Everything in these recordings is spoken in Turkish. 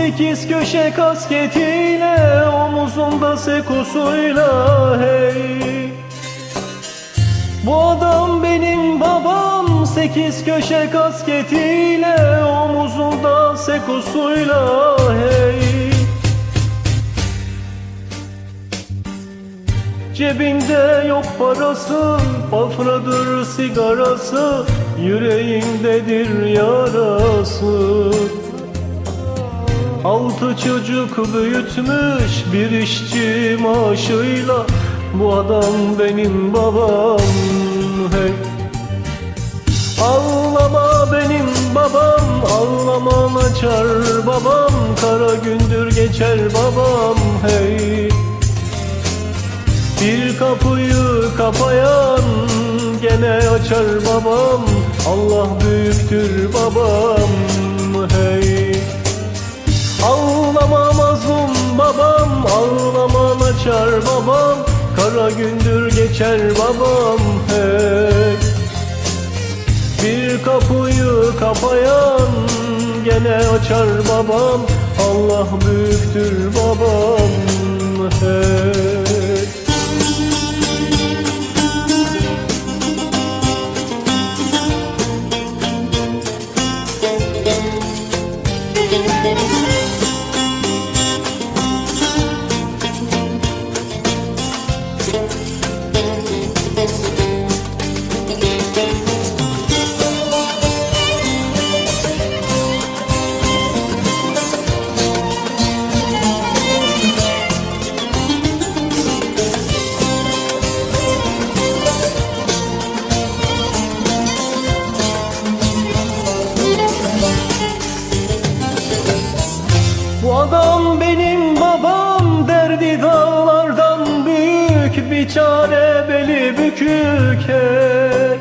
Sekiz köşe kasketiyle Omuzunda sekusuyla hey Bu adam benim babam Sekiz köşe kasketiyle Omuzunda sekusuyla hey Cebinde yok parası, bafradır sigarası, yüreğindedir yarası. Altı çocuk büyütmüş bir işçi maaşıyla, bu adam benim babam hey. Ağlama benim babam, ağlaman açar babam, kara gündür geçer babam hey. Bir kapıyı kapayan gene açar babam Allah büyüktür babam açar babam Kara gündür geçer babam hey Bir kapıyı kapayan gene açar babam Allah büyüktür babam hey hey.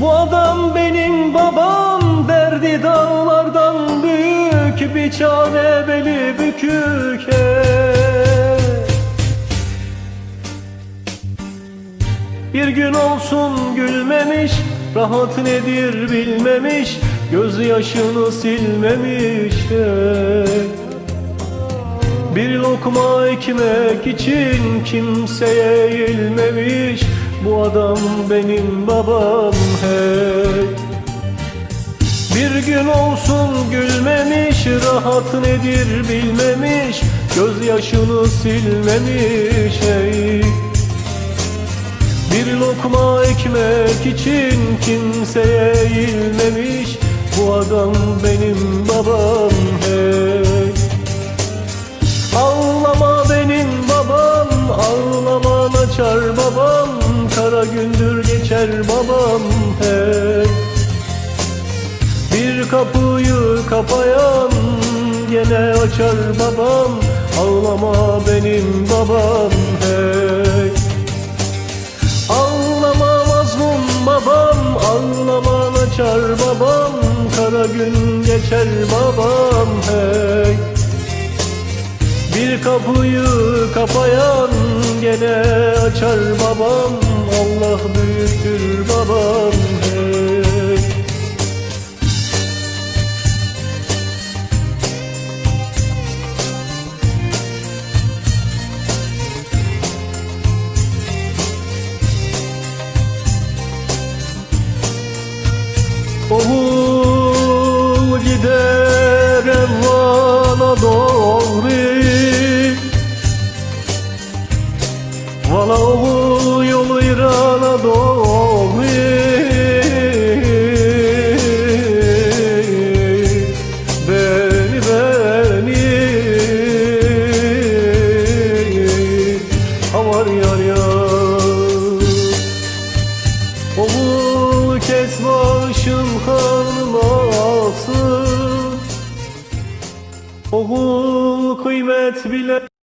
Bu adam benim babam derdi dağlardan büyük bir çare beli bükük hey. Bir gün olsun gülmemiş Rahat nedir bilmemiş Gözyaşını silmemiş hey. Bir lokma ekmek için kimseye eğilmemiş. Bu adam benim babam hey. Bir gün olsun gülmemiş Rahat nedir bilmemiş. Gözyaşını silmemiş hey. Bir lokma ekmek için kimseye eğilmemiş. Bu adam benim babam geçer babam hey Bir kapıyı kapayan Gene açar babam Ağlama benim babam hey Ağlama mazlum babam Ağlaman açar babam Kara gün geçer babam hey Bir kapıyı kapayan Gene açar babam babam hey. Oğul gider Ervan'a doğru. Valla oğul yolu Oğul kes başın kanmasın Oğul kıymet bile